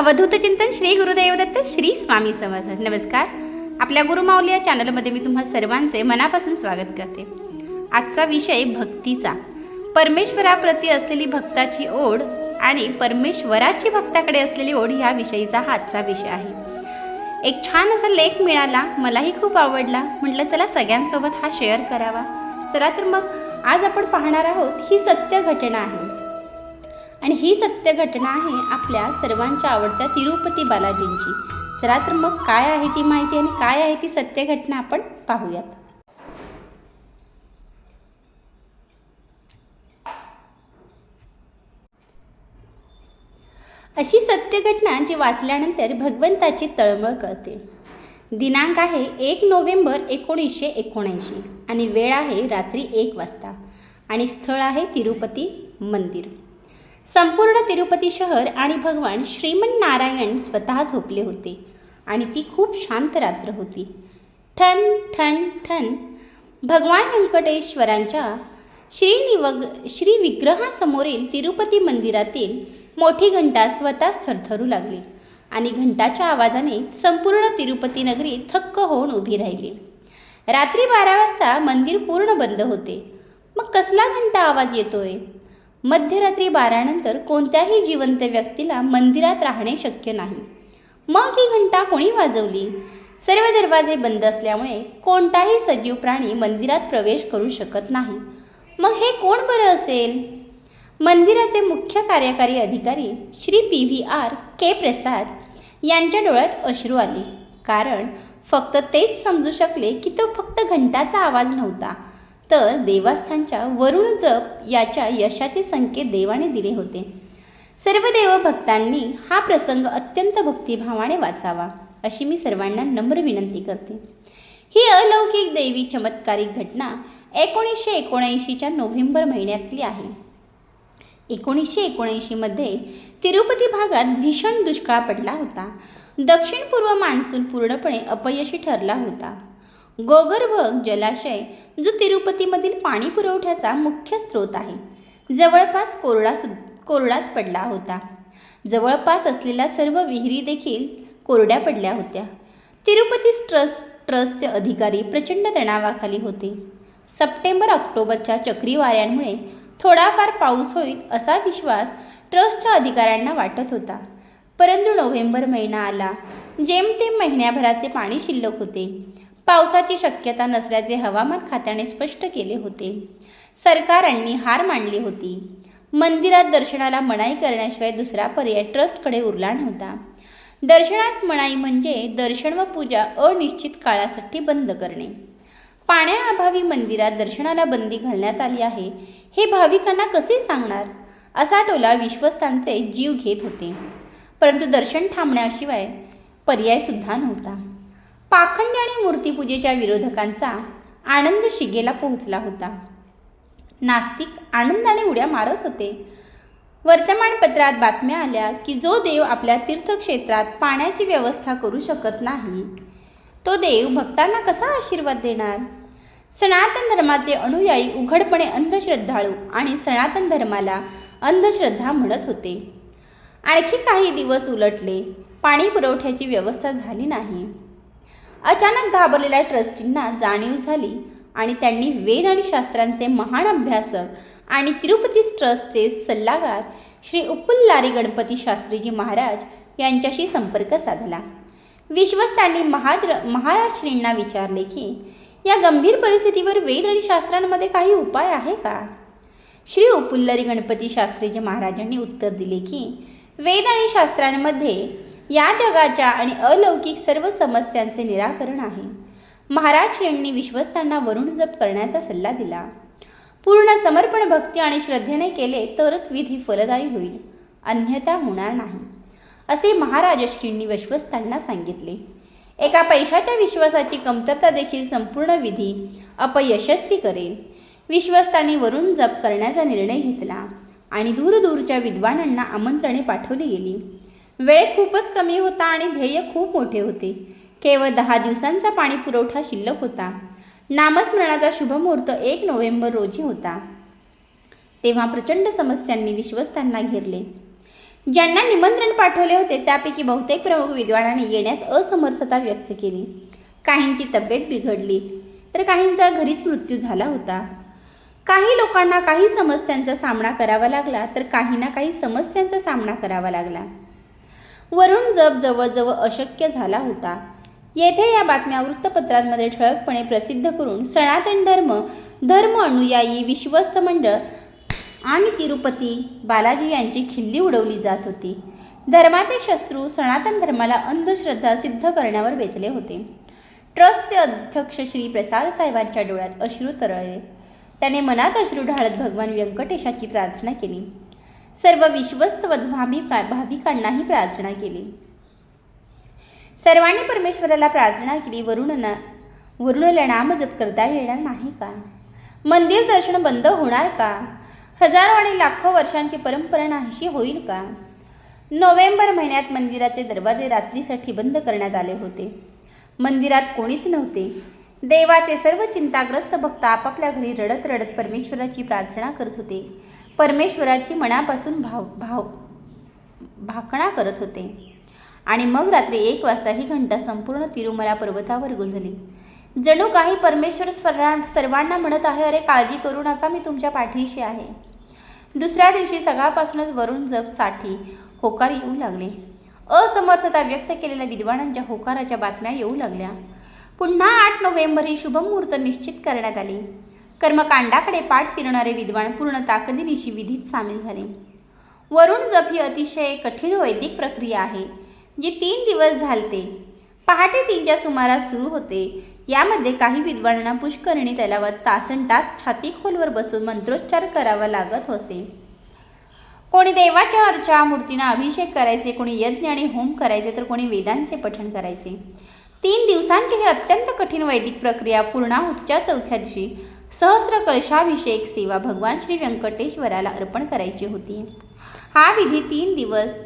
अवधूत चिंतन श्री गुरुदेव दत्त श्री स्वामी समर्थ. नमस्कार. आपल्या गुरुमाऊली या चॅनलमध्ये मी तुम्हा सर्वांचे मनापासून स्वागत करते. आजचा विषय भक्तीचा. परमेश्वराप्रती असलेली भक्ताची ओढ आणि परमेश्वराची भक्ताकडे असलेली ओढ ह्या विषयीचा हा आजचा विषय आहे. एक छान असा लेख मिळाला मलाही खूप आवडला. म्हटलं चला सगळ्यांसोबत हा शेअर करावा. चला तर मग आज आपण पाहणार आहोत ही सत्य घटना आहे. आणि ही सत्य घटना आहे आपल्या सर्वांच्या आवडत्या तिरुपती बालाजींची. चला तर मग काय आहे ती माहिती आणि काय आहे ती सत्य घटना आपण पाहूयात. अशी सत्य घटना जी वाचल्यानंतर भगवंताची तळमळ कळते. दिनांक आहे एक नोव्हेंबर एकोणीसशे एकोणऐंशी आणि वेळ आहे रात्री एक वाजता आणि स्थळ आहे तिरुपती मंदिर. संपूर्ण तिरुपती शहर आणि भगवान श्रीमन नारायण स्वतः झोपले होते. आणि ती खूप शांत रात्र होती. ठन ठन ठन. भगवान व्यंकटेश्वरांच्या श्रीनिवग श्री विग्रहासमोरील तिरुपती मंदिरातील मोठी घंटा स्वतःच थरथरू लागली आणि घंटाच्या आवाजाने संपूर्ण तिरुपती नगरी थक्क होऊन उभी राहिली. रात्री बारा वाजता मंदिर पूर्ण बंद होते. मग कसला घंटा आवाज येतोय? मध्यरात्री बारानंतर कोणत्याही जिवंत व्यक्तीला मंदिरात राहणे शक्य नाही. मग ही घंटा कोणी वाजवली? सर्व दरवाजे बंद असल्यामुळे कोणताही सजीव प्राणी मंदिरात प्रवेश करू शकत नाही. मग हे कोण बरं असेल? मंदिराचे मुख्य कार्यकारी अधिकारी Shri P V R K Prasad यांच्या डोळ्यात अश्रू आले. कारण फक्त तेच समजू शकले की तो फक्त घंटाचा आवाज नव्हता. तर देवास्थानच्या वरुण जप याच्या यशाचे संकेत देवाने दिले होते. सर्व देवभक्तांनी हा प्रसंग अत्यंत भक्तिभावाने वाचावा अशी मी सर्वांना नम्र विनंती करते. ही अलौकिक देवी चमत्कारिक घटना एकोणीसशे एकोणऐंशीच्या नोव्हेंबर महिन्यातली आहे. एकोणीसशे एकोणऐंशीमध्ये तिरुपती भागात भीषण दुष्काळ पडला होता. दक्षिण पूर्व मान्सून पूर्णपणे अपयशी ठरला होता. गोगर्भ जलाशय जो तिरुपतीमधील पाणी पुरवठ्याचा मुख्य स्रोत आहे. जवळपास कोरडा सु कोरडाच पडला होता. जवळपास असलेल्या सर्व विहिरी देखील कोरड्या पडल्या होत्या. तिरुपती ट्रस्ट ट्रस्टचे अधिकारी प्रचंड तणावाखाली होते. सप्टेंबर ऑक्टोबरच्या चक्रीवाऱ्यांमुळे थोडाफार पाऊस होईल असा विश्वास ट्रस्टच्या अधिकाऱ्यांना वाटत होता. परंतु नोव्हेंबर महिना आला जेमतेम महिन्याभराचे पाणी शिल्लक होते. पावसाची शक्यता नसल्याचे हवामान खात्याने स्पष्ट केले होते. सरकारांनी हार मांडली होती. मंदिरात दर्शनाला मनाई करण्याशिवाय दुसरा पर्याय ट्रस्टकडे उरला नव्हता. दर्शनास मनाई म्हणजे दर्शन व पूजा अनिश्चित काळासाठी बंद करणे. पाण्याअभावी मंदिरात दर्शनाला बंदी घालण्यात आली आहे हे भाविकांना कसे सांगणार? असा टोला विश्वस्तांचे जीव घेत होते. परंतु दर्शन थांबण्याशिवाय पर्यायसुद्धा नव्हता. पाखंड आणि मूर्तीपूजेच्या विरोधकांचा आनंद शिगेला पोहोचला होता. नास्तिक आनंदाने उड्या मारत होते. वर्तमानपत्रात बातम्या आल्या की जो देव आपल्या तीर्थक्षेत्रात पाण्याची व्यवस्था करू शकत नाही तो देव भक्तांना कसा आशीर्वाद देणार? सनातन धर्माचे अनुयायी उघडपणे अंधश्रद्धाळू आणि सनातन धर्माला अंधश्रद्धा म्हणत होते. आणखी काही दिवस उलटले पाणी पुरवठ्याची व्यवस्था झाली नाही. अचानक घाबरलेल्या ट्रस्टींना जाणीव झाली आणि त्यांनी वेद आणि शास्त्रांचे महान अभ्यासक आणि तिरुपती ट्रस्टचे सल्लागार श्री उपुल्लारी गणपती शास्त्रीजी महाराज यांच्याशी संपर्क साधला. विश्वस्तांनी महाद्र महाराज श्रींना विचारले की या गंभीर परिस्थितीवर वेद आणि शास्त्रांमध्ये काही उपाय आहे का? श्री उपुल्लरी गणपती शास्त्रीजी महाराजांनी उत्तर दिले की वेद आणि शास्त्रांमध्ये या जगाच्या आणि अलौकिक सर्व समस्यांचे निराकरण आहे. महाराज श्रेणी विश्वस्तांना वरुण जप करण्याचा सल्ला दिला. पूर्ण समर्पण भक्ती आणि श्रद्धेने केले तरच विधी फलदायी होईल. अन्यथा होणार नाही. असे महाराजश्रींनी विश्वस्तांना सांगितले. एका पैशाच्या विश्वासाची कमतरता देखील संपूर्ण विधी अपयशस्वी करेल. विश्वस्तांनी वरून जप करण्याचा निर्णय घेतला आणि दूरदूरच्या विद्वानांना आमंत्रणे पाठवली गेली. वेळ खूपच कमी होता आणि ध्येय खूप मोठे होते. केवळ दहा दिवसांचा पाणी पुरवठा शिल्लक होता. नामस्मरणाचा शुभमुहूर्त एक नोव्हेंबर रोजी होता. तेव्हा प्रचंड समस्यांनी विश्वस्तांना घेरले. ज्यांना निमंत्रण पाठवले होते त्यापैकी बहुतेक प्रमुख विद्वानांनी येण्यास असमर्थता व्यक्त केली. काहींची तब्येत बिघडली तर काहींचा घरीच मृत्यू झाला होता. काही लोकांना काही समस्यांचा सामना करावा लागला तर काहींना काही समस्यांचा सामना करावा लागला. वरून जप जवळजवळ अशक्य झाला होता. येथे या बातम्या वृत्तपत्रांमध्ये ठळकपणे प्रसिद्ध करून सनातन धर्म धर्म अनुयायी विश्वस्त मंडळ आणि तिरुपती बालाजी यांची खिल्ली उडवली जात होती. धर्माचे शत्रू सनातन धर्माला अंधश्रद्धा सिद्ध करण्यावर बेतले होते. ट्रस्टचे अध्यक्ष श्री प्रसाद साहेबांच्या डोळ्यात अश्रू तरळले. त्याने मनात अश्रू ढाळत भगवान व्यंकटेशाची प्रार्थना केली. सर्व विश्वस्त व भाविका भाविकांनाही प्रार्थना केली. सर्वांनी परमेश्वराला प्रार्थना केली वरुणना वरुणला नामजप करता येणार नाही का? मंदिर दर्शन बंद होणार का? हजारो आणि लाखो वर्षांची परंपरा नाहीशी होईल का? नोव्हेंबर महिन्यात मंदिराचे दरवाजे रात्रीसाठी बंद करण्यात आले होते. मंदिरात कोणीच नव्हते. देवाचे सर्व चिंताग्रस्त भक्त आपापल्या घरी रडत रडत परमेश्वराची प्रार्थना करत होते. परमेश्वराची मनापासून भाव भाव भाकणा करत होते. आणि मग रात्री एक वाजता ही घंटा संपूर्ण तिरुमला पर्वतावर गोंधली जणू काही परमेश्वर सर्वांना म्हणत आहे अरे काळजी करू नका मी तुमच्या पाठीशी आहे. दुसऱ्या दिवशी सकाळपासूनच वरून जपसाठी होकार येऊ लागले. असमर्थता व्यक्त केलेल्या विद्वानांच्या होकाराच्या बातम्या येऊ लागल्या. पुन्हा आठ नोव्हेंबर ही शुभमुहूर्त निश्चित करण्यात आली. कर्मकांडाकडे पाठ फिरणारे विद्वान पूर्ण ताकदीनिशी विधीत सामील झाले. वरुण जप ही अतिशय कठीण वैदिक प्रक्रिया आहे जी तीन दिवस झालते. पहाटे तीनच्या सुमारास सुरू होते. यामध्ये काही विद्वानांना पुष्करणी तलावात तासन तास छाती खोलवर बसून मंत्रोच्चार करावा लागत होते कोणी देवाच्या अर्चा मूर्तींना अभिषेक करायचे कोणी यज्ञ आणि होम करायचे तर कोणी वेदांचे पठण करायचे. तीन दिवसांची ही अत्यंत कठीण वैदिक प्रक्रिया पूर्णाहुतीच्या चौथ्या दिवशी सहस्र कलशाभिषेक सेवा भगवान श्री व्यंकटेश्वराला अर्पण करायची होती. हा विधी तीन दिवस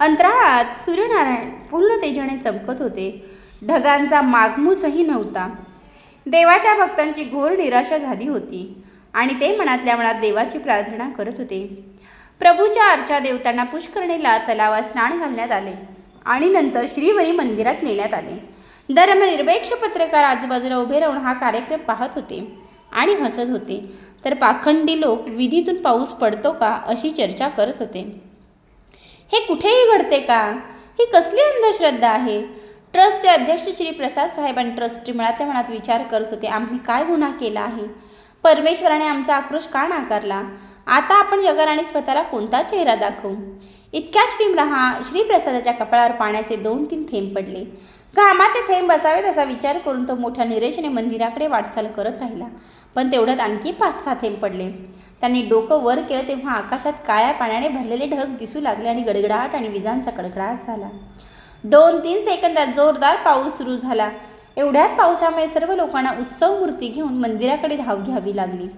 अंतराळात सूर्यनारायण पूर्ण तेजाने चमकत होते. ढगांचा मागमूसही नव्हता. देवाच्या भक्तांची घोर निराशा झाली होती आणि ते मनातल्या मनात देवाची प्रार्थना करत होते. प्रभूच्या अर्चा देवतांना पुष्करणीला तलावात स्नान घालण्यात आले आणि नंतर श्रीवरी मंदिरात नेण्यात आले. धर्मनिरपेक्ष पत्रकार आजूबाजूला उभे राहून हा कार्यक्रम पाहत होते आणि हसत होते. तर पाखंडी लोक विधीतून पाऊस पडतो का अशी चर्चा करत होते. हे कुठेही घडते का? ही कसली अंधश्रद्धा आहे? ट्रस्टचे अध्यक्ष श्री प्रसाद साहेब आणि ट्रस्टी मनातल्या मनात विचार करत होते आम्ही काय गुन्हा केला आहे? परमेश्वराने आमचा आक्रोश का नाकारला? आता आपण जगराणी स्वतःला कोणता चेहरा दाखवू? इतक्या श्री रहा श्रीप्रसादाच्या कपाळावर पाण्याचे दोन तीन थेंब पडले. घामाचे थेंब बसावेत असा विचार करून तो मोठ्या निरेशने मंदिराकडे वाटचाल करत राहिला. पण तेवढ्यात आणखी पाच सहा थेंब पडले. त्यांनी डोकं वर केलं तेव्हा आकाशात काळ्या पाण्याने भरलेले ढग दिसू लागले आणि गडगडाट आणि विजांचा कडकडाट झाला. दोन तीन सेकंदात जोरदार पाऊस सुरू झाला. एवढ्यात पावसामुळे सर्व लोकांना उत्सव मूर्ती घेऊन मंदिराकडे धाव घ्यावी लागली.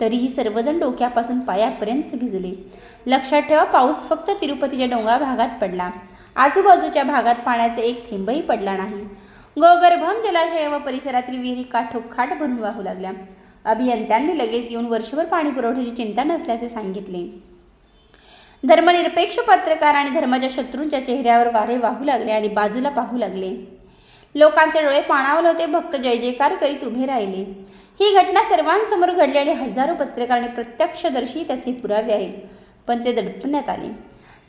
तरीही सर्वजण डोक्यापासून पायापर्यंत भिजले. लक्षात ठेवा पाऊस फक्त तिरुपतीच्या डोंगराळ भागात पडला. आजूबाजूच्या भागात पाण्याचा एक थेंबही पडला नाही. गोगर्भम जलाशय व परिसरातील विहिरी काठोकाठ भरून वाहू लागल्या. अभियंत्यांनी लगेच येऊन वर्षभर पाणी पुरवठ्याची चिंता नसल्याचे सांगितले. धर्मनिरपेक्ष पत्रकार आणि धर्माच्या शत्रूंच्या चेहऱ्यावर वारे वाहू लागले आणि बाजूला पाहू लागले. लोकांचे डोळे पाणावले होते भक्त जय जयकार करीत उभे राहिले. ही घटना सर्वांसमोर घडली आणि हजारो आणि प्रत्यक्षदर्शी त्याचे पुरावे आहेत. पण ते दडपण्यात आले.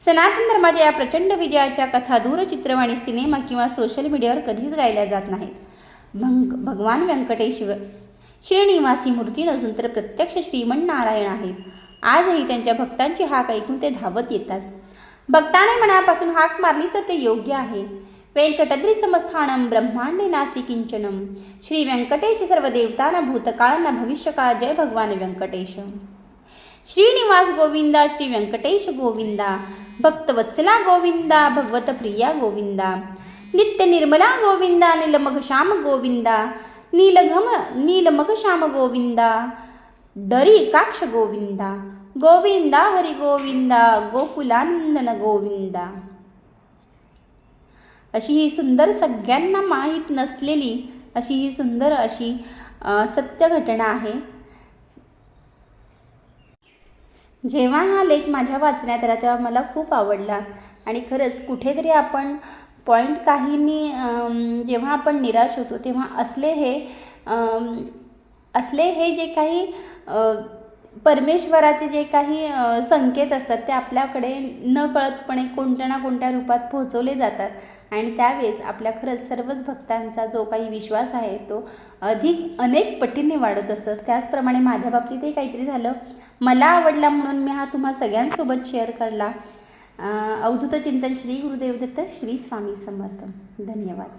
सनातन धर्माच्या या प्रचंड विजयाच्या कथा दूरचित्रवाणी सिनेमा किंवा सोशल मीडियावर कधीच गायल्या जात नाहीत. भंग भगवान व्यंकटेश्वर श्रीनिवासी मूर्ती नसून तर प्रत्यक्ष श्रीमन्नारायण आहेत. आजही त्यांच्या भक्तांची हाक ऐकून ते धावत येतात. भक्ताने मनापासून हाक मारली तर ते योग्य आहे. वेंकटद्री ब्रह्माण्डे नास्ति किंचनम श्री व्यंकटेश सर्व देवताना भूतकाळांना भविष्यकाळ जय भगवान व्यंकटेश श्रीनिवास गोविंदा श्री व्यंकटेश गोविंदा भक्तवत्सला गोविंदा भगवतप्रिया गोविंदा नित्य निर्मला गोविंदा नीलमग श्याम गोविंदा नीलघम नीलमग श्याम गोविंदा डरी काक्ष गोविंदा गोविंदा हरी गोकुलानंदन गोविंदा अशी ही सुंदर सगळ्यांना माहीत नसलेली अशी ही सुंदर अशी सत्य घटना आहे. जेव्हा हा लेख माझ्या वाचण्यात आला तेव्हा मला खूप आवडला. आणि खरंच कुठेतरी आपण पॉईंट काहींनी जेव्हा आपण निराश होतो तेव्हा असले हे असले हे जे काही परमेश्वराचे जे काही संकेत असतात ते आपल्याकडे न कळतपणे कोणत्या ना कोणत्या रूपात पोहोचवले जातात. आणि त्यावेळेस आपल्या खरंच सर्वच भक्तांचा जो काही विश्वास आहे तो अधिक अनेक पटीने वाढत असतो. त्याचप्रमाणे माझ्या बाबतीतही काहीतरी झालं. मला आवडला म्हणून मी हा तुम्हा सगळ्यांसोबत शेअर करला. अवधूत चिंतन श्री गुरुदेव दत्त श्री स्वामी समर्थ. धन्यवाद.